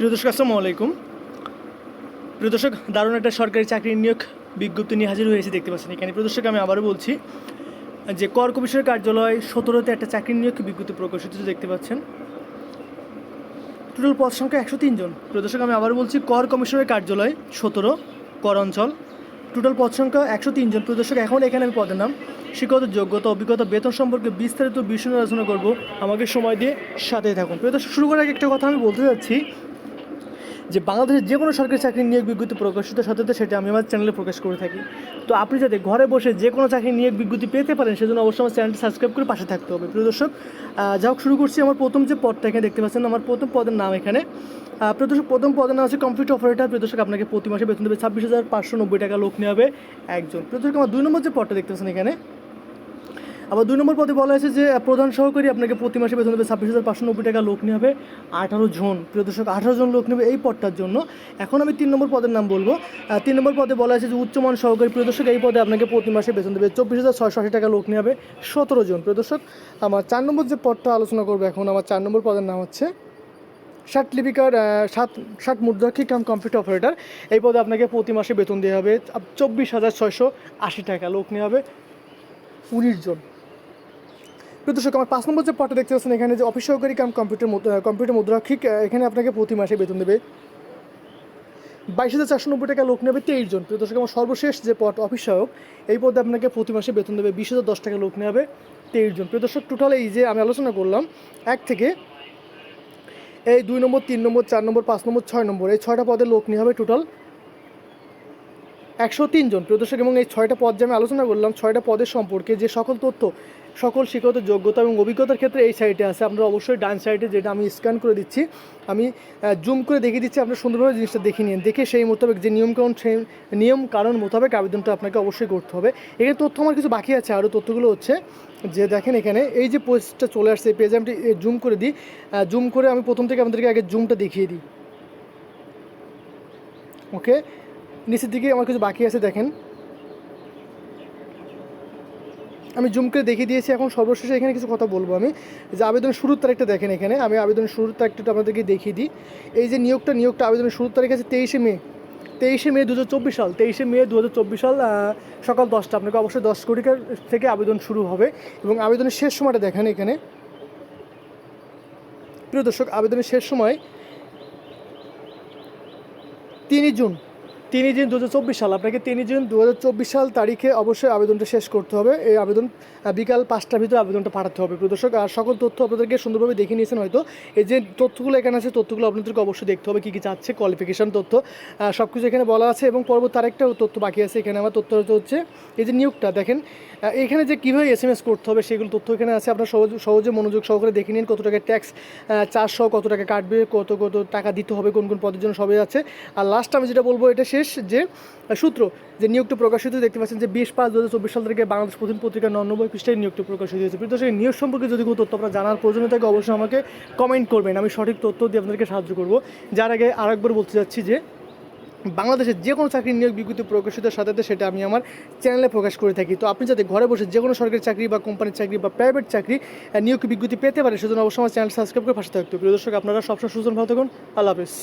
প্রিয় দর্শক, আসসালামু আলাইকুম। প্রিয় দর্শক, দারুণ একটা সরকারি চাকরির নিয়োগ বিজ্ঞপ্তি নিয়ে হাজির হয়েছে, দেখতে পাচ্ছেন এখানে। প্রিয় দর্শক, আমি আবারও বলছি যে কর কমিশনের কার্যালয় সতেরোতে একটা চাকরির নিয়োগ বিজ্ঞপ্তি প্রকাশিত দেখতে পাচ্ছেন। টোটাল পদ সংখ্যা একশো তিনজন প্রিয় দর্শক, আমি আবারও বলছি, কর কমিশনের কার্যালয় সতেরো, কর অঞ্চল। টোটাল পদ সংখ্যা একশো তিনজন প্রিয় দর্শক, এখন এখানে আমি পদের নাম শিক্ষত যোগ্যতা, অভিজ্ঞতা, বেতন সম্পর্কে বিস্তারিত বিষয় আলোচনা করব। আমাকে সময় দিয়ে সাথে থাকুন। প্রিয় দর্শক, শুরু করার আগে একটা কথা আমি বলতে যাচ্ছি যে বাংলাদেশের যে কোনো সরকারি চাকরির নিয়োগ বিজ্ঞপ্তি প্রকাশিত সাথে সেটা আমি আমার চ্যানেলে প্রকাশ করে থাকি। তো আপনি যাতে ঘরে বসে যে কোনো চাকরির নিয়োগ বিজ্ঞপ্তি পেতে পারেন, সেজন্য অবশ্যই আমার চ্যানেলটি সাবস্ক্রাইব করে পাশে থাকতে হবে। প্রিয় দর্শক যা হোক, শুরু করছি আমার প্রথম যে পদটা এখানে দেখতে পাচ্ছেন, আমার প্রথম পদের নাম এখানে। প্রিয় দর্শক, প্রথম পদের নাম আছে কম্পিউটার অপারেটর প্রিয় দর্শক, আপনাকে প্রতি মাসে বেতন দেবে ছাব্বিশ হাজার পাঁচশো নব্বই টাকা লোক নেওয়া হবে একজন। প্রিয় দর্শক, আমার দুই নম্বর যে পদটা দেখতে পাচ্ছেন এখানে আবার দুই নম্বর পদে বলা হয়েছে যে, প্রধান সহকারী আপনাকে প্রতি মাসে বেতন দেবে ছাব্বিশ হাজার পাঁচশো নব্বই টাকা লোক নিয়ে হবে আঠারো জন, প্রিয় দর্শক, আঠারো জন লোক নেবে এই পদটার জন্য। এখন আমি তিন নম্বর পদের নাম বলব। তিন নম্বর পদে বলা হয়েছে যে, উচ্চমান সহকারী, প্রিয় দর্শক, এই পদে আপনাকে প্রতি মাসে বেতন দেবে চব্বিশ হাজার ছয়শো আশি টাকা লোক নিয়ে হবে সতেরো জন। প্রিয় দর্শক, আমার চার নম্বর যে পদটা আলোচনা করব এখন, আমার চার নম্বর পদের নাম হচ্ছে ষাট লিপিকার সাত, ষাট মুদ্রাক্ষী কাম কম্পিউটার অপারেটর। এই পদে আপনাকে প্রতি মাসে বেতন দেওয়া হবে চব্বিশ হাজার ছয়শো আশি টাকা লোক নেওয়া হবে। উনিশ জন। প্রিয় দর্শক, আমার পাঁচ নম্বর যে পদটা দেখতে পাচ্ছেন, এখানে যে অফিস সহকারী কাম কম্পিউটার কম্পিউটার মুদ্রাক্ষিক এখানে আপনাকে প্রতি মাসে বেতন দেবে। বাইশ হাজার চারশো নব্বই টাকা লোক নেবে তেইশ জন। প্রিয় দর্শক, আমার সর্বশেষ যে পদ অফিস সহায়ক, এই পদে আপনাকে প্রতি মাসে বেতন দেবে বিশ হাজার দশ টাকা লোক নেবে তেইশ জন। প্রিয় দর্শক টোটাল এই যে আমি আলোচনা করলাম, এক থেকে এই দুই নম্বর, তিন নম্বর, চার নম্বর, পাঁচ নম্বর, ছয় নম্বর, এই ছয়টা পদে লোক নিয়ে হবে টোটাল একশো তিনজন প্রিয় দর্শক, এবং এই ছয়টা পদ যে আমি আলোচনা করলাম, ছয়টা পদের সম্পর্কে যে সকল তথ্য সকল শিক্ষত যোগ্যতা এবং অভিজ্ঞতার ক্ষেত্রে এই সাইটে আছে। আপনারা অবশ্যই ডান সাইডে যেটা আমি স্ক্যান করে দিচ্ছি, আমি জুম করে দেখিয়ে দিচ্ছি, আপনারা সুন্দরভাবে জিনিসটা দেখে নিন। দেখে সেই মোতাবেক যে নিয়মকানুন সেই নিয়ম কারণ মোতাবেক আবেদনটা আপনাকে অবশ্যই করতে হবে। এখানে তথ্য আমার কিছু বাকি আছে। আরও তথ্যগুলো হচ্ছে যে দেখেন এখানে, এই যে পোস্টটা চলে আসছে, এই পেজে আমি জুম করে দিই। জুম করে আমি প্রথম থেকে আপনাদেরকে আগে জুমটা দেখিয়ে দিই। ওকে নিচের দিকে আমার কিছু বাকি আছে, দেখেন। আমি জুম করে দেখিয়ে দিয়েছি, এখন সর্বশেষে এখানে কিছু কথা বলব আমি। যে আবেদনের শুরুর তারিখটা দেখেন এখানে, আমি আবেদনের শুরুর তারিখটা আপনাদেরকে দেখিয়ে দিই। এই যে নিয়োগটা নিয়োগটা আবেদনের শুরুর তারিখ আছে তেইশে মে। তেইশে মে দু হাজার চব্বিশ সাল, তেইশে মে দু হাজার চব্বিশ সাল সকাল দশটা। আপনাকে অবশ্যই দশ কোটিকার থেকে আবেদন শুরু হবে এবং আবেদনের শেষ সময়টা দেখেন এখানে। প্রিয় দর্শক, আবেদনের শেষ সময় তিনই জুন। তিনই জুন দু হাজার চব্বিশ সাল, আপনাকে তিনই জুন দু হাজার চব্বিশ সাল তারিখে অবশ্যই আবেদনটা শেষ করতে হবে। এই আবেদন বিকাল পাঁচটার ভিতরে আবেদনটা পাঠাতে হবে। প্রদর্শক আর সকল তথ্য আপনাদেরকে সুন্দরভাবে দেখে নিয়েছেন হয়তো। এই যে তথ্যগুলো এখানে আছে, তথ্যগুলো আপনাদেরকে অবশ্যই দেখতে হবে, কী কী চাচ্ছে কোয়ালিফিকেশন তথ্য। সব কিছু এখানে বলা আছে এবং পরবর্তী আরেকটা তথ্য বাকি আছে এখানে আমার। তথ্য হচ্ছে এই যে নিয়োগটা, দেখেন এখানে যে কীভাবে এস এম এস করতে হবে সেগুলো তথ্য এখানে আছে। আপনার সহজ সহজে মনোযোগ সহকারে দেখে নিন কত টাকা ট্যাক্স সহ কত টাকা কাটবে, কত কত টাকা দিতে হবে, কোন কোন পদের জন্য সবই আছে। আর লাস্ট আমি যেটা বলব, এটা শেষ যে সূত্র যে নিয়োগটি প্রকাশিত দেখতে পাচ্ছেন যে বিশ পাঁচ দু হাজার চব্বিশ সাল থেকে বাংলাদেশ প্রথম পত্রিকা নব্বই পৃষ্ঠায় নিয়োগটা প্রকাশিত হয়েছে। কিন্তু সেই নিয়োগ সম্পর্কে যদি কোনো তথ্য আপনার জানার প্রয়োজন থাকে অবশ্যই আমাকে কমেন্ট করবেন। আমি সঠিক তথ্য দিয়ে আপনাদেরকে সাহায্য করব। যার আগে আরেকবার বলতে যাচ্ছি যে, বাংলাদেশের যে কোনো চাকরির নিয়োগ বিজ্ঞপ্তি প্রকাশিতের সাথে সেটা আমি আমার চ্যানেলে প্রকাশ করে থাকি। তো আপনি যাতে ঘরে বসে যে কোনো সরকারি চাকরি বা কোম্পানির চাকরি বা প্রাইভেট চাকরি নিয়োগ বিজ্ঞপ্তি পেতে পারে সেজন্য অবশ্যই আমার চ্যানেল সাবস্ক্রাইব করে পাশে থাকতে প্রিয় দর্শক, আপনারা সবসময় সুস্থ ভালো থাকুন। আল্লাহ হাফেজ।